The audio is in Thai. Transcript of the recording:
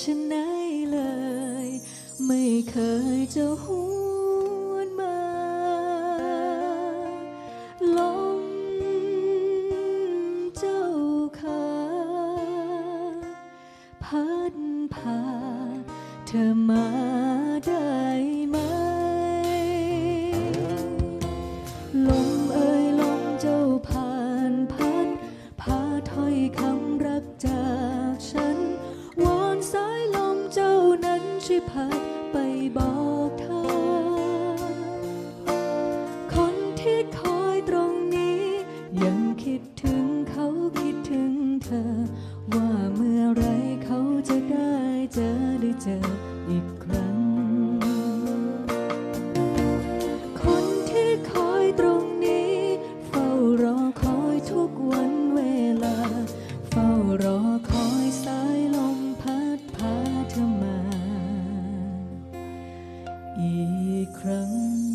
ฉันไหนเลย ไม่เคยจะหวนมาลมเจ้าขาพัดพาเธอมาได้ไหมลมเอ่ยลมเจ้าผ่านพัดพาถ้อยคำรักจา ช่วยพัดไปบอกเธอ คนที่คอยตรงนี้ ยังคิดถึงเขาคิดถึงเธอ ว่าเมื่อไรเขาจะได้เจอได้เจออีกครั้ง คนที่คอยตรงนี้ เฝ้ารอคอยทุกวันเวลา เฝ้ารอ อีกครั้ง